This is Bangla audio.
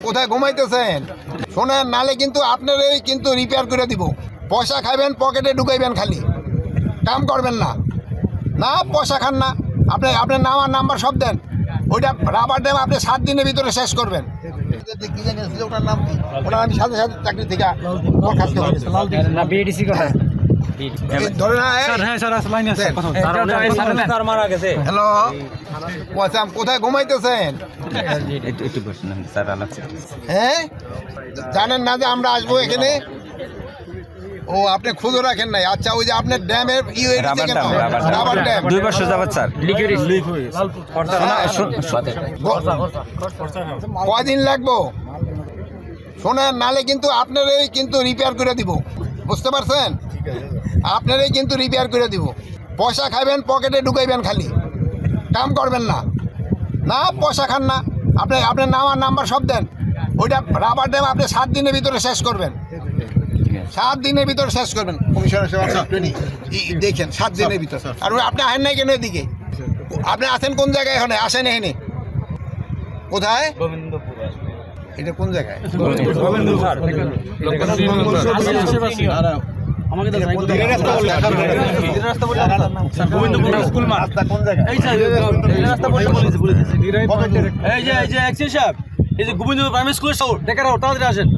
কোথায় ঘুমাইতেছেন? শোনেন নালে কিন্তু আপনারই কিন্তু রিপেয়ার করে দিব। পয়সা খাইবেন পকেটে ঢুকাইবেন খালি। কাম করবেন না। না পয়সা খান না। আপনি আপনার নাম আর নাম্বার সব দেন। ওইটা রাবার ড্যাম আপনি সাত দিনের ভিতরে শেষ করবেন। ওটার নাম কি? ওটা আমি সাথে সাথে চাকরি থেকে বরখাস্ত করে হ্যালো? কোথায় ঘুমাইতেছেন? একটু একটু বসুন স্যার আলাপ হ্যাঁ? জানেন না যে আমরা আসব এখানে? ও আপনি খুঁজো রাখেন নাই। আচ্ছা ওই যে আপনার ড্যামের রাবার ড্যাম, দুই বছর স্যার। কয়দিন লাগবো? শোনেন নালে কিন্তু আপনারই কিন্তু রিপেয়ার করে দিব। বুঝতে পারছেন? আপনারই কিন্তু রিপেয়ার করে দিব। পয়সা খাবেন পকেটে ঢুকাইবেন খালি। কাম করবেন না। না পয়সা খান না। আপনি আপনার নাম আর নাম্বার সব দেন। ওইটা রাবার ড্যাম আপনি সাত দিনের ভিতরে শেষ করবেন। সাত দিনের ভিতরে শেষ করবেন। কমিশনার ই- দেখেন সাত দিনের ভিতরে। আর ওই আপনি আসেন নাই কেন এদিকে? আপনি আছেন কোন জায়গায় এখানে? আসেন এখানে। কোথায়? এটা কোন জায়গায়? আমাকে তো এই যে এই রাস্তা বলে বলেছি বলেছি এই যে এই সাহেব এই যে গোবিন্দ প্রাইমারি স্কুলের সাউন্ড ডেকার তাড়াতাড়ি আসেন